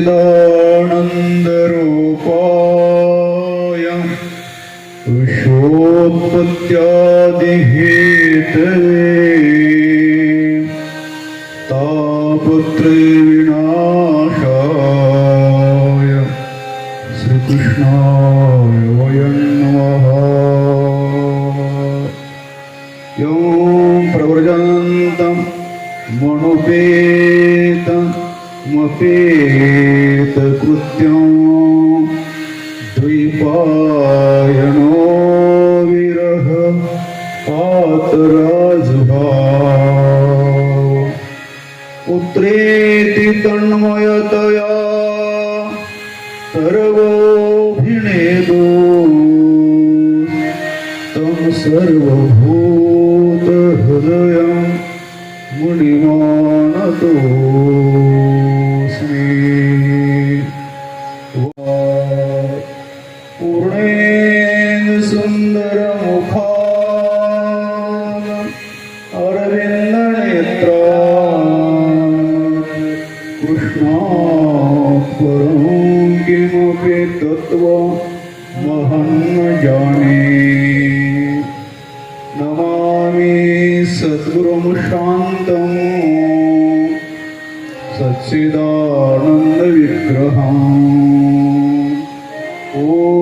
Lord. હોત રજભાવ પુત્રેતિ તન્મય તયા સર્વો ભીણે દો તમ સર્વભૂત હૃદય મુનિમાનતો महं न जाने नमामि सद्गुरुं शान्तम् सच्चिदानन्दविग्रहम्। ओ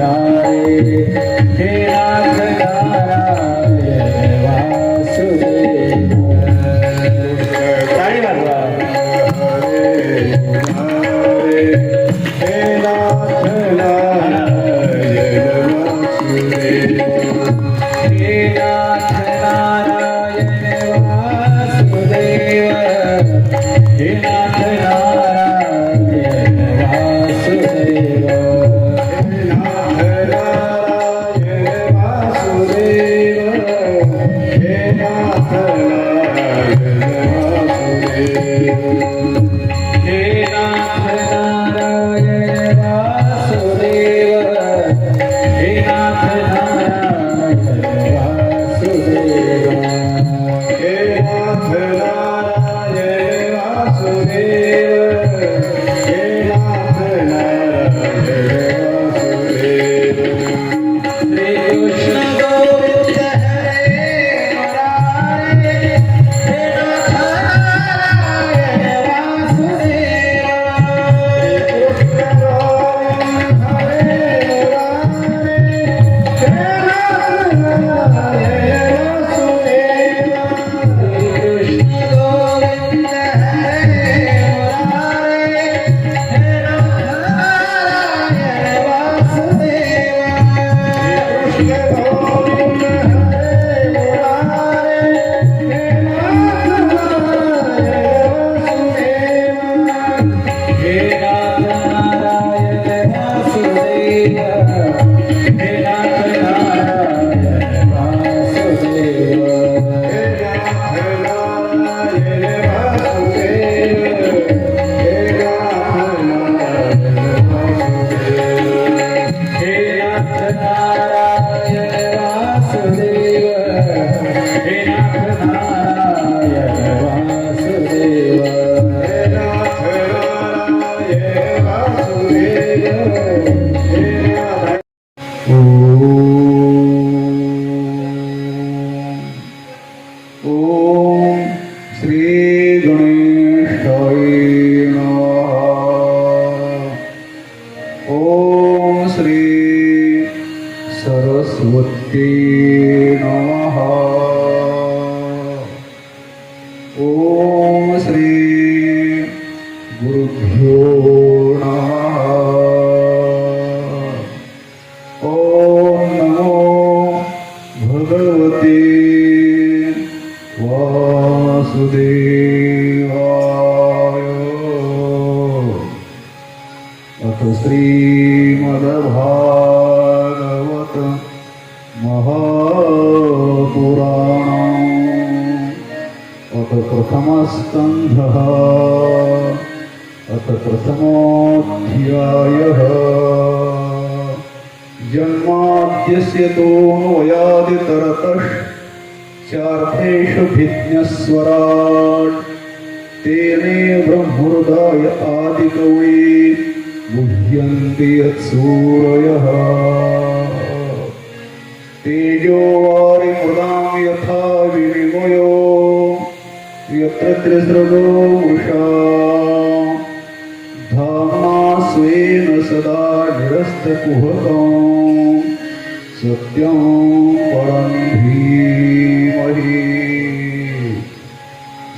अथ प्रथमस्कन्धः अथ प्रथमोऽध्यायः। जन्माद्यस्य तोऽन्वयादितरतश्चार्थेषु भिज्ञस्वराट्। तेने ब्रह्महृदाय आदिकवे मुह्यन्ति यत्सूरयः। तेजोवारिमृदा यत्र त्रिसृगो वृषा धाम्ना स्वेन सदा निरस्तकुहकम् सत्यं परं धीमहि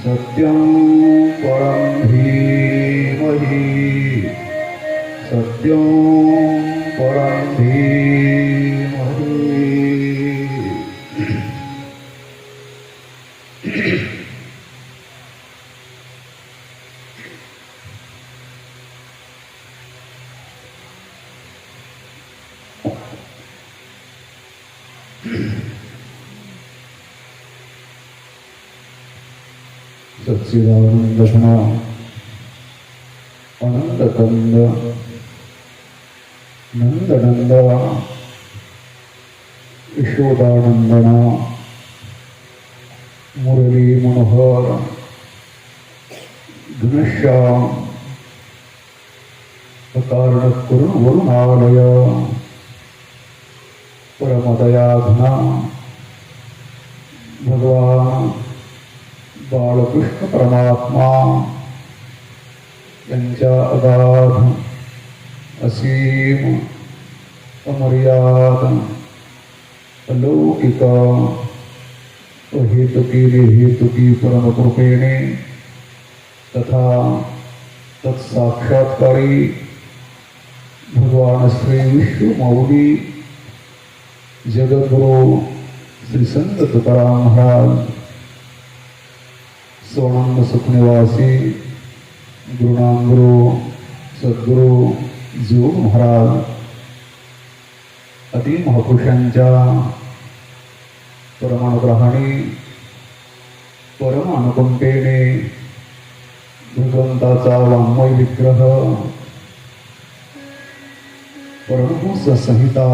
सत्यं परं धीमहि सत्यं சச்சிதானந்தமா அனந்த கந்த நந்தனந்த யசோதானந்தனா முரளி மனோகர் கணேஷாம் காரணக்குருள் பகவான் बाळकृष्ण परमात्मा। यांच्या अगाध असीम अमर्याद हेतुकी अहेतुकी हेतुकी परमकृपेने तथा तत्साक्षात्कारी भगवान श्री विष्णू माऊली जगद्गुरु श्री संत तुकाराम महाराज। सोनंद सुखनिवासी गुरुनामगुरु सद्गुरु जोग महाराज अति महापुरुषांच्या परमानुग्रहाने परम अनुकंपेने भगवंताचा वाङ्मय विग्रह परमहंस संहिता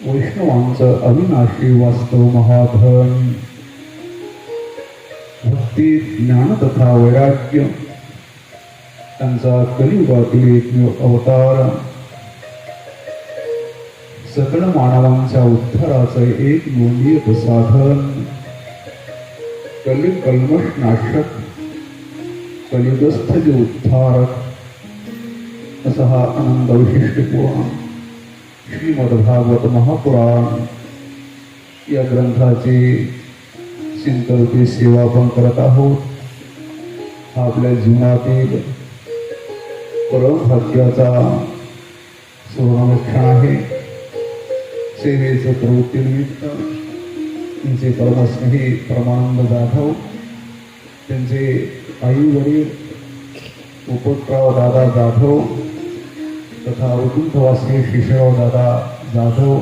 वैष्णवांचं अविनाशी वास्तव महाधन भक्ती ज्ञान तथा वैराग्य त्यांचा कलियुगातील एकमेव अवतार सकळ मानवांच्या उद्धाराचं एक मूल्य साधन। कलि कल्मष नाशक कलिगस्थ जे उद्धारक। असा हा आनंद विशिष्टपूर्ण श्रीमद्भागवत महापुराण। या ग्रंथाची चिंतवती सेवा आपण करत आहोत. हा आपल्या जीवनातील परमभाग्याचा सुवर्णक्षण आहे. सेवेचं प्रवृत्तीनिमित्त त्यांचे परमस्नेही परमानंद जाधव त्यांचे आई वडील उपतराव दादा जाधव तथा वैकुंठवासी शिशराव दादा जाधव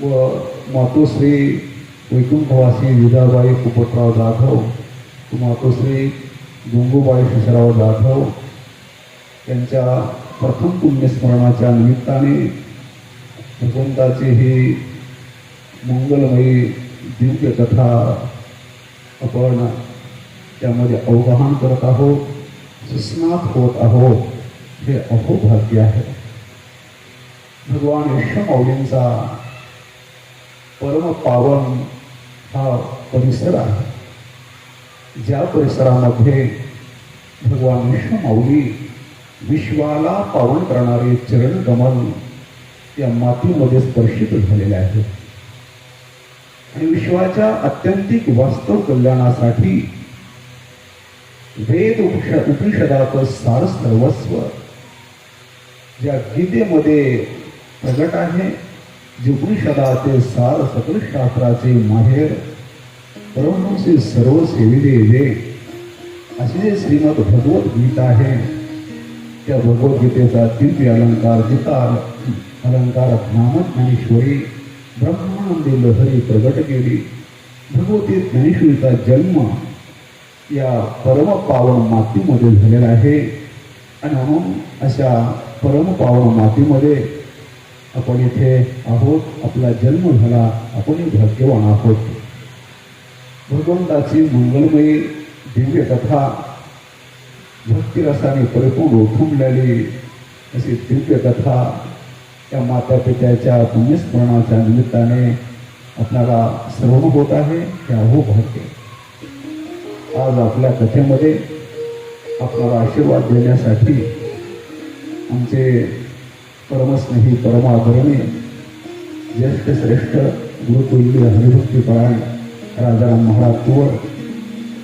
व मातोश्री वैकुंठवासी विजाबाई पोपटराव जाधव व मातोश्री गंगूबाई शिशराव जाधव यांच्या प्रथम पुण्यस्मरणाच्या निमित्ताने भगवंताची ही मंगलमयी दिव्य कथा आपण त्यामध्ये अवगाहन करत आहोत सुस्नात होत आहोत हे अहोभाग्य आहे. भगवान विश्वमाऊलींचा परम पावन हा परिसर आहे. ज्या परिसरामध्ये भगवान विश्वमाऊली विश्वाला पावन करणारे चरण गमन या मातीमध्ये स्पर्शित झालेले आहेत. आणि विश्वाच्या अत्यंतिक वास्तव कल्याणासाठी वेद उपनिष- उपनिषदाचं सार सर्वस्व ज्या गीतेमध्ये प्रगट आहे उपनिषदाचे सार सकल शास्त्राचे माहेर, परमहंसी सर्व सेविले असे श्रीमद भगवत गीता आहे, त्या भगवद्गीतेचा दिव्य अलंकार अलंकार ज्ञानज्ञानेश्वरी ब्रह्मानंदी लहरी प्रगट केली। भगवती ज्ञानेश्वरीचा जन्म या परम पावन मातीमध्ये झालेला आहे। आणि म्हणून अशा परम पावन मातीमध्ये आपण इथे आहोत. आपला जन्म झाला. आपण भाग्यवान आहोत भगवंताची मंगलमयी दिव्य कथा भक्तिरसाने परिपूर्ण उठुंबलेली अशी दिव्य कथा त्या माता पित्याच्या पुण्यस्मरणाच्या निमित्ताने आपल्याला श्रवण होत आहे. हे अहो भाग्य. आज आपल्या कथेमध्ये आपल्याला आशीर्वाद देण्यासाठी आमचे परमस्नेही परमादरणे ज्येष्ठ श्रेष्ठ गुरुकुल्य हरिभक्तीपरायण राजाराम महाराज तुवर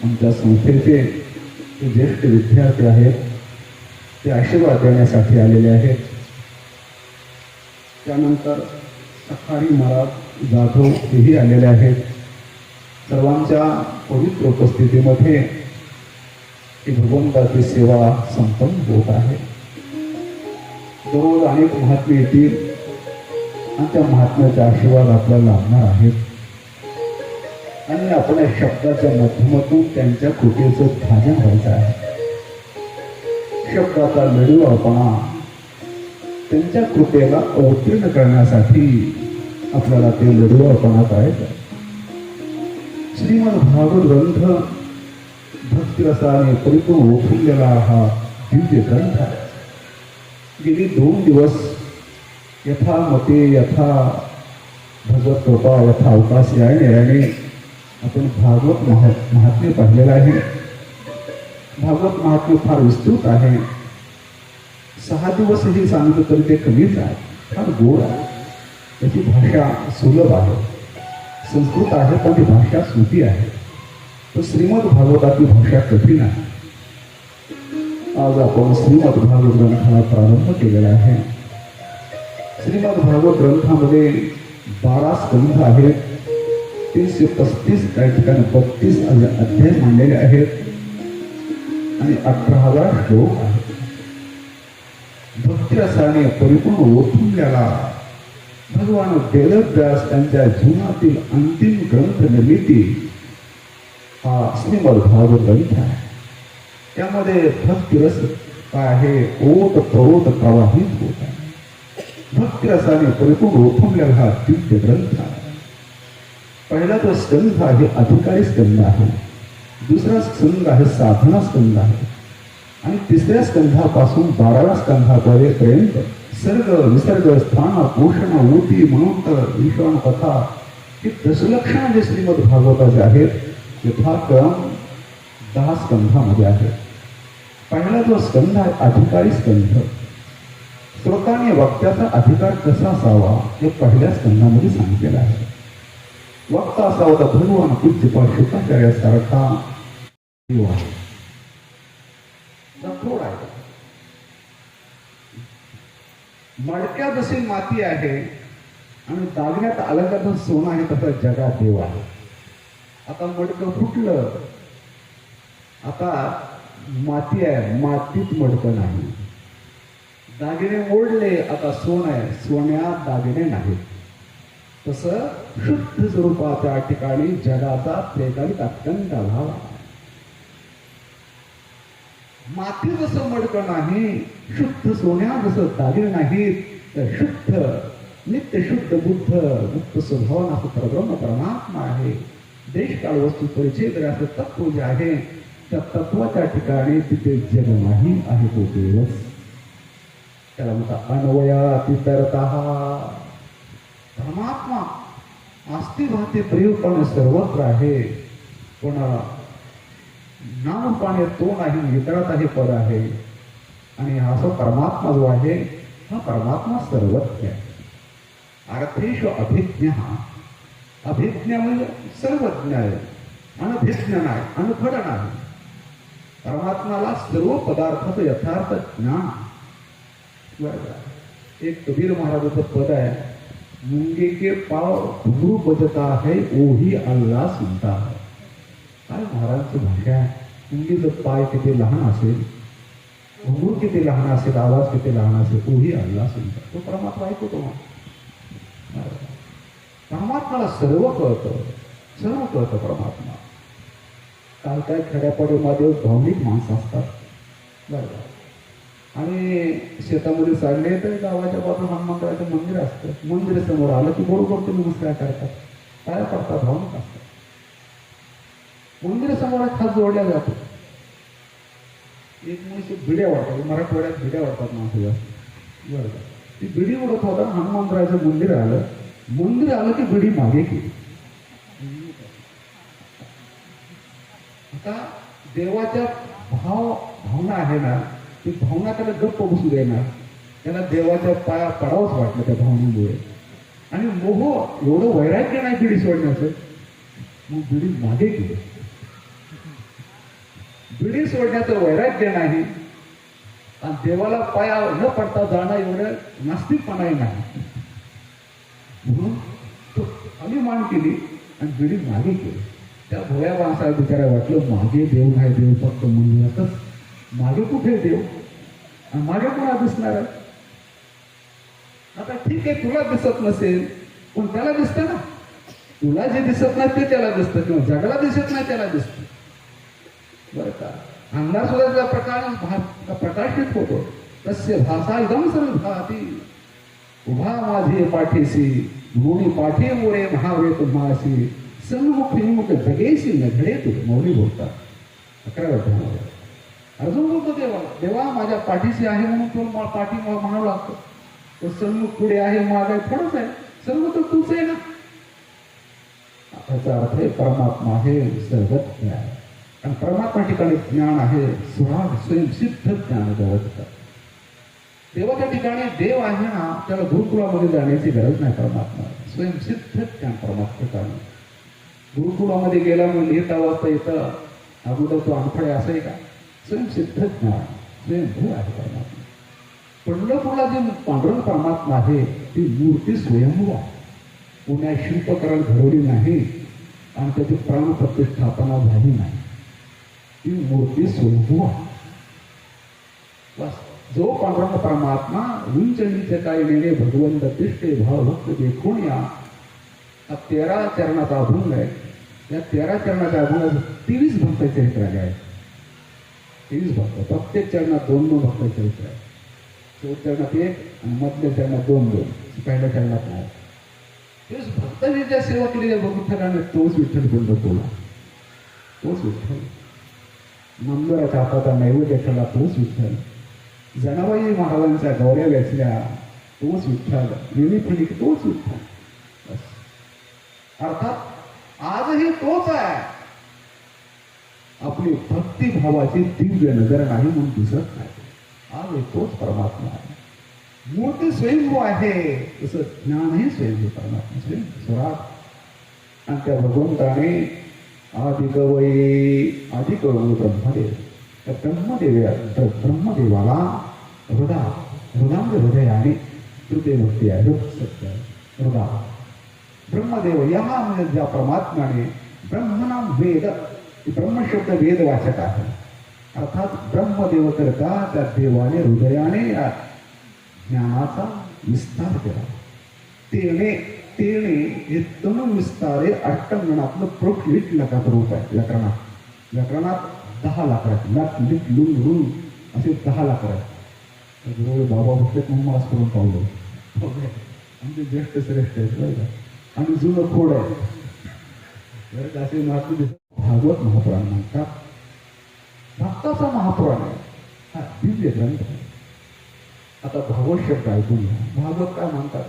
आमच्या संस्थेचे ते ज्येष्ठ विद्यार्थी आहेत ते आशीर्वाद देण्यासाठी आलेले आहेत. त्यानंतर सखारी महाराज जाधव हेही आलेले आहेत. सर्वांच्या पवित्र उपस्थितीमध्ये ही भगवंताची सेवा संपन्न होत आहे. दररोज अनेक महात्मे येतील आणि त्या महात्म्याचा आशीर्वाद आपल्याला लाभणार आहेत. आणि आपण या शब्दाच्या माध्यमातून त्यांच्या कृतीचं भाजन व्हायचं आहे. शब्दाचा लढूपणा त्यांच्या कृतीला अवतीर्ण करण्यासाठी आपल्याला ते लढूपणा करायचं आहे. श्रीमद भागवत ग्रंथ भक्तिरसाने परिपूर्ण ओळखलेला हा दिव्य ग्रंथ आहे. गेली दोन दिवस यथा मते, यथा भगवत कृपा, यथा अवकाश याने याने आपण भागवत महा, महात्म्य पाहिलेलं आहे. भागवत महात्म्य फार विस्तृत आहे. सहा दिवस ही सांगितलं तरी ते कमीच आहे. फार गोड आहे. त्याची भाषा सुलभ आहे. संस्कृत आहे, पण ती भाषा सुटी आहे. तर श्रीमद भागवताची भाषा कठीण आहे. आज आपण श्रीमद भागवत ग्रंथाला प्रारंभ केलेला आहे. श्रीमद भागवत ग्रंथामध्ये बारा स्कंध आहेत. तीनशे पस्तीस त्या ठिकाणी बत्तीस अध्याय मांडलेले आहेत. आणि अठरा हजार श्लोक आहेत भक्तिरसाने परिपूर्ण ओथुंबल्याला भगवान वेदव्यास त्यांच्या जीवनातील अंतिम ग्रंथ निर्मिती हा श्रीमद भागवत ग्रंथ आहे. त्यामध्ये भक्तिरस काय आहे. ओत प्रवोत प्रवाहित होत आहे. भक्तिरसाने परिपूर्ण ओथुंबलेला हा दिव्य ग्रंथ आहे. पहिला तो स्कंध आहे अधिकारी स्कंध आहे. दुसरा स्कंध आहे साधना स्कंध आहे. आणि तिसऱ्या स्कंधापासून बाराव्या स्कंधापर्यंत सर्ग विसर्ग स्थान पोषण ऊती मनोंतर विश्वान कथा हे दशलक्षण जे श्रीमद भागवताचे आहेत. यथाक्रम दहा स्कंधामध्ये आहेत. पहिला जो स्कंध आहे अधिकारी स्कंध. श्रोताने वक्त्याचा अधिकार कसा असावा हे पहिल्या स्कंधामध्ये सांगितलेलं आहे. वक्ता असावा तर भगवान पूज्यपा शुकाचार्यासारखा देव आहे. कठोर आहे. मडक्यात जशी माती आहे आणि दागण्यात आलं का तर सोनं आहे तसं जगात देव आहे. आता मडकं फुटलं. आता माती आहे मातीत मडकं नाही. दागिने मोडले आता सोन आहे. सोन्यात दागिने नाहीत. तसं शुद्ध स्वरूपाच्या ठिकाणी जगाचा त्रेकालिक अत्यंत अभाव माती जसं मडकं नाही शुद्ध सोन्या जसं दागिने नाहीत तर शुद्ध नित्य शुद्ध बुद्ध गुप्त स्वभाव असं परब्रह्म परमात्मा आहे. देश काळ वस्तू परिचय तर तत्व जे आहे त्या तत्वाच्या ठिकाणी तिथे जग नाही आहे तो हो देवच. त्याला म्हणतात अन्वयातितरत. परमात्मा अस्तिभाते भाती प्रियपणे सर्वत्र आहे. पण नामपाने तो नाही इतरात आहे पद आहे. आणि हा जो परमात्मा जो आहे हा परमात्मा सर्वज्ञ आहे. अर्थेश अभिज्ञ. अभिज्ञ म्हणजे सर्वज्ञ आहे. अनभिज्ञ नाही अनफड नाही. परमात्माला सर्व पदार्थाचं यथार्थ ज्ञान एक कबीर महाराजाचं पद आहे, मुंगे के पाव घुंगरू बजता है, ओही अल्ला सुनता है। काय महाराजचं भाषा आहे? मुंगीचं पाय किती लहान असेल घुंगरू किती लहान असेल, आवाज़ किती लहान असेल, ओही अल्ला सुनता तो परमात्मा ऐकतो मग। परमात्माला सर्व कळतं सर्व कळतं परमात्मा। काय काय खेड्यापाड्यामध्ये भावनिक माणसं असतात. बरोबर. आणि शेतामध्ये चालले तर गावाच्या बाजूला हनुमंतराचं मंदिर असतं. मंदिर समोर आलं की बरोबर ते नमस्कार करतात. काय करतात भावनिक असतात. मंदिर समोर खास जोडल्या जातो. एक मनुष्य भिड्या वाटतात. मराठवाड्यात भिड्या वाटतात माणसं जास्त. बरं ती भिडी उडत होता. हनुमंतराचं मंदिर आलं. मंदिर आलं की भिडी मागे केली आता देवाच्या भाव भावना आहे ना ती भावना त्याला गप्प बसू देणार त्याला देवाच्या पाया पडावंच वाटलं त्या भावनेमुळे. आणि मोह एवढं वैराग्य नाही बिडी सोडण्याचं. मग बिडी मागे गेली. बिडी सोडण्याचं वैराग्य नाही. आणि देवाला पाया न पडता जाणं एवढं नास्तिकपणाही नाही. म्हणून तो अभिमान केली आणि बिडी मागे केली त्या भोया माणसाला बिचारा वाटलं मागे देव नाही देव फक्त मंदिरातच मागे कुठे देव? आणि मागे कोणा दिसणार आता ठीक आहे तुला दिसत नसेल पण त्याला दिसतं ना. तुला जे दिसत नाही ते त्याला दिसतं. किंवा जगाला दिसत नाही त्याला दिसतं. बरं का? अंधार सुद्धा त्या प्रकाश प्रकाशित होतो. तस्य भाषा एकदम सर्व भाती उभा माझे पाठीशी म्हणून पाठी मुळे महावे तुम्हासी सन्मुख विमुख जगेशी नघडे मौली बोलतात अकरा अध्यायामध्ये अजून बोलतो देवा देवा माझ्या पाठीशी आहे म्हणून तो पाठी म्हणावं लागतं तो सन्मुख पुढे आहे मागे थोडंच आहे सर्व तर तूच आहे ना त्याचा अर्थ आहे परमात्मा हे सर्वज्ञ आहे आणि परमात्मा ठिकाणी ज्ञान आहे स्वभाव स्वयंसिद्ध ज्ञान जवळ देवाच्या ठिकाणी देव आहे ना त्याला गुरुकुलामध्ये जाण्याची गरज नाही परमात्मा स्वयंसिद्ध ज्ञान परमात्मा ठिकाणी गुरुकुलामध्ये गेला म्हणून येता वाजता येतं अगोदर तो अनफळे असं आहे का स्वयंसिद्ध ज्ञान स्वयंभू आहे परमात्मा. पंढरपूरला जे पांडुरंग परमात्मा आहे ती मूर्ती स्वयंभू आहे. पुण्या शिल्पकरण घडवली नाही आणि त्याची प्राणप्रतिष्ठापना झाली नाही. ती मूर्ती स्वयंभू आहे. बस. जो पांडुरंग परमात्मा उंच नीच नेणे भगवंत तिष्ठे भाव भक्त देखून या हा तेरा चरणाचा अभंग आहे या तेरा चरणाच्या अभंगात तेवीस भक्त चरित्र आले आहेत। तेवीस भक्त प्रत्येक चरणात दोन दोन भक्त चरित्र आहे शेवट चरणात एक आणि मधल्या चरणात दोन दोन पहिल्या चरणात नाही तेच भक्तांनी ज्या सेवा केलेल्या विठ्ठलाने तोच विठ्ठल पंढरपूरला तोच विठ्ठल। नंदराच्या हाताचा नैवेद्य ठेवला तोच विठ्ठल। जनाबाई महाराजांच्या गौऱ्या वेचल्या तोच विठ्ठल। नेहमी पिढी तोच विठ्ठल। अर्थात आजही तोच आहे. आपली भक्तिभावाची दिव्य नजर नाही म्हणून दिसत नाही. आज तोच परमात्मा आहे. मूर्ती स्वयंभू आहे. तसं ज्ञानही स्वयंभू परमात्मा स्वयं स्वरात आणि त्या भगवंताने आदिकवयी आदिकवयी ब्रह्मदेव. त्या ब्रह्मदेव तर ब्रह्मदेवाला हृदा हृदांग हृदयाने तृतीय भक्ती आहे. सत्य हृदा. ब्रह्मदेव या म्हणजे ज्या परमात्म्याने ब्रह्मनाम वेद ब्रह्मशब्द वेद वाचक आहे. अर्थात ब्रह्मदेव करता त्या देवाने हृदयाने या ज्ञानाचा विस्तार केला. तेने तेने हे तनु विस्तारे अष्टंगणातलं प्रोट लिट लकात रूप आहे. व्याकरणात व्याकरणात दहा लाख आहेत. लट लिट लुंग रुंग असे दहा लाख आहेत. बाबा बसले म्हणून मास करून पावलं हो, हो. म्हणजे ज्येष्ठ श्रेष्ठ आहेत बरं का. आणि जुनं खोड. आहे बरं असे महात्मा दिसत भागवत महापुराण म्हणतात भक्ताचा महापुराण आहे. हा दिव्य ग्रंथ आहे. आता भागवत शब्द ऐकून घ्या. भागवत काय म्हणतात?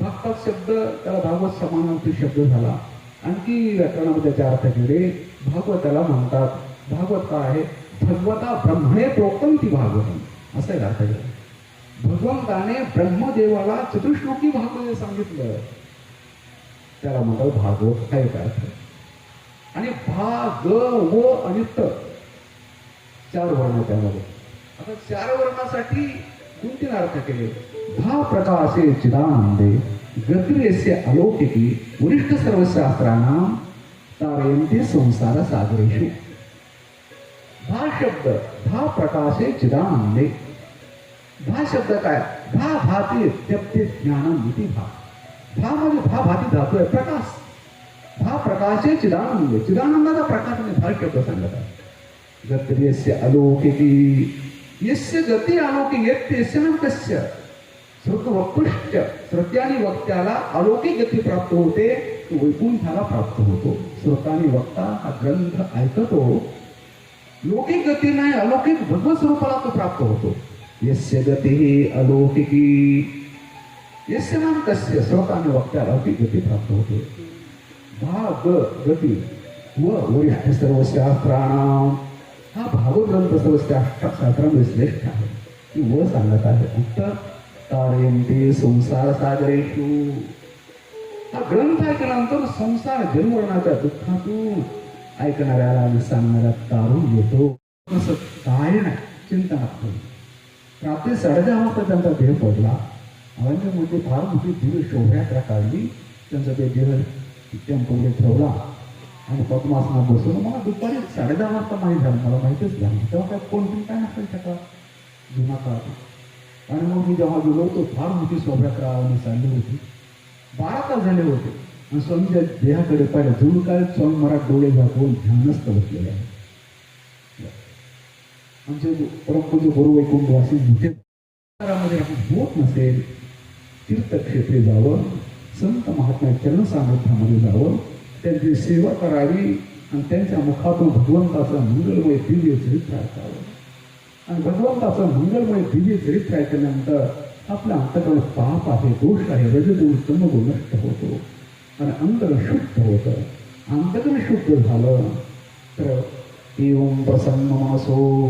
भक्तात शब्द त्याला भागवत समानार्थी शब्द झाला. आणखी व्याकरणामध्ये त्याचे अर्थ केले भागवताला म्हणतात भागवत काय आहे? भगवता ब्रह्मणे प्रोक्तम ती भागवत असं एक अर्थ. केलं भगवंताने ब्रह्मदेवाला चतुर्श्लोकी भागवत सांगितलं. त्याला म्हणतात भागवत हा एक अर्थ आणि भाग व आणि त चार वर्ण त्यामध्ये. आता चार वर्णासाठी दोन तीन अर्थ केले. भा प्रकाशे चिदानंदे गतिरेस्य अलौकिकी वरिष्ठ सर्वशास्त्रांना तारयंते संसार सागरेशु भा शब्द भा प्रकाशे चिदानंदे. भा शब्द काय? भा भाते त्यप्ते ज्ञानम इति भा. भा म्हणजे भा भाती धातू आहे प्रकाश भा प्रकाशे चिदानंद चिदानंदाचा प्रकाश म्हणजे भा शब्द सांगत आहे. गतिर्यस्य अलौकिकी। यस्य गती अलौकिक येत्यस्य न कस्य श्रुत वक्तुश्च श्रुत्यानी वक्त्याला अलौकिक गती प्राप्त होते तो वैकुंठाला प्राप्त होतो. श्रोताने वक्ता हा ग्रंथ ऐकतो. लौकिक गती नाही अलौकिक भगवत स्वरूपाला तो प्राप्त होतो. यस्य गती अलौकिकी। यस्य नाम कस्य श्रोताने वक्त्याला अलौकिक गती प्राप्त होते भाग गती व वरिष्ठ सर्व शास्त्राणाम हा भावग्रंथ सर्वस्या शास्त्र शास्त्रामध्ये श्रेष्ठ आहे ती व सांगत आहे उत्तर तारयंते संसार सागरेषु हा ग्रंथ ऐकल्यानंतर संसार जन्मरणाच्या दुःखातून ऐकणाऱ्याला आणि सांगणाऱ्या तारून येतो. तसं काय नाही चिंता नको साडेदहा वाजता त्यांचा देह पडला. अरण्यमध्ये फार मोठी दिव्य शोभायात्रा काढली त्यांचा ते देह टेम्पोमध्ये ठेवला. आणि पद्मासनात बसून मला दुपारी साडेदहा वाजता माहीत झालं. मला माहितीच झालं तेव्हा काय कोण काय नसेल त्याचा जुना काळ आणि मग मी जेव्हा गेलो तो फार मोठी शोभयात्रा आणि चालली होती. बारा तास झाले होते. आणि स्वामीच्या देहाकडे पाहिलं जणू काय स्वामी मला डोळे झाकून ध्यानस्थ बसलेले आहे आमचे परमपूज गुरु वैकुंठवासी मोठे मध्ये आपण होत नसेल तीर्थक्षेत्रे जावं संत महात्मा सामर्थ्यामध्ये जावं त्यांची सेवा करावी आणि त्यांच्या मुखातून भगवंताचं मंगलमय दिव्य चरित्र ऐकावं. आणि भगवंताचं मंगलमय दिव्य चरित्र ऐकल्यानंतर आपल्या अंतकडे पाप आहे दोष आहे रजगुण तमगुण नष्ट होतो. आणि अंतर शुद्ध होतं. अंतकरण शुद्ध झालं तर एवं प्रसन्न मनसो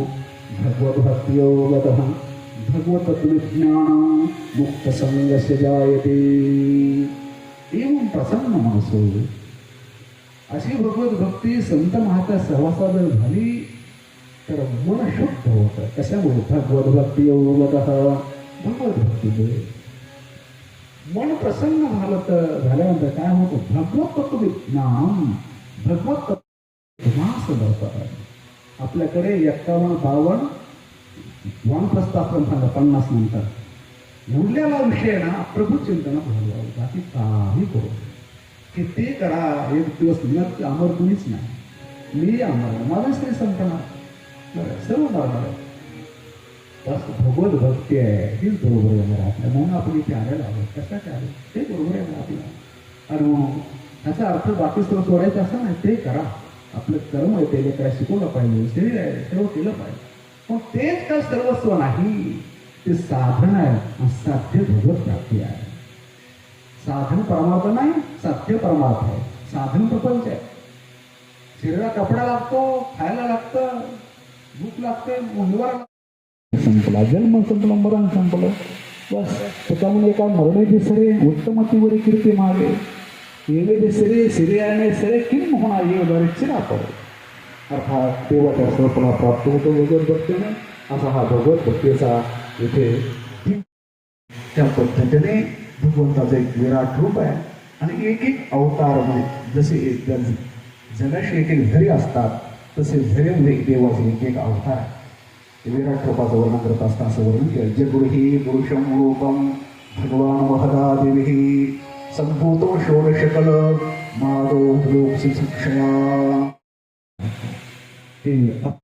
भगवद्भक्तियोगत भगवत ज्ञान मुक्त संगस्य जायते। एवं प्रसन्न मासो अशी भगवत भक्ती संत महात्या सहवासा जर झाली तर मन शुद्ध होत. कशामुळे? भगवत भक्ती अवगत भगवत भक्तीमुळे मन प्रसन्न झालं तर झाल्यानंतर काय होतं? भगवत तत्व ज्ञान भगवत तत्व मास आपल्याकडे एक्कावन्न बावन्न वानप्रस्थापन सांगा पन्नास नंतर. उरलेला विषय ना प्रभू चिंतनात घालवावं बाकी काही करू की ते करा एक दिवस मिळत अमर कुणीच नाही. मी अमर मलाच नाही संपणार बरं, सर्व मरणार बस भगवत भक्ती आहे. हीच बरोबर आहे आपल्या म्हणून आपण इथे आलेलो आहोत कशाचे आलो? ते बरोबर आहे आपल्याला आणि म्हणून त्याचा अर्थ बाकी सर्व सोडायचं असं नाही. ते करा. आपलं कर्म आहे ते काय शिकवलं पाहिजे. शरीर आहे सर्व केलं पाहिजे. पण तेच काय सर्वस्व नाही. ते साधन आहे. साध्य भगवत प्राप्ती आहे. साधन परमार्थ नाही साध्य परमार्थ आहे. साधन प्रपंच आहे. शरीराला कपडा लागतो खायला लागतं भूक लागते निवारा संपला. जन्म संपला मरण संपलं. बस. त्याच्यामुळे एका मरणे दिसरे उत्तमतीवरी कीर्ती मागे. येणे दिसरे सिरे आणि सरे किम होणार ये बरे चिरा अर्थात देवाच्या स्वरूपाला प्राप्त होतो भगवत भक्तीने असा हा भगवत भक्तीचा इथे त्या पद्धतीने भगवंताचं एक विराट रूप आहे. आणि एक एक अवतार म्हणजे जसे एक जण जगाशी एक एक झरी असतात तसे झरेमध्ये एक देवाचे एक एक अवतार आहे. विराट रूपाचं वर्णन करत असता असं वर्णन केलं. जगुरुही पुरुषम रूपम भगवान महदा देवी संभूतो षोडशकल माधो लोक शिक्षया हे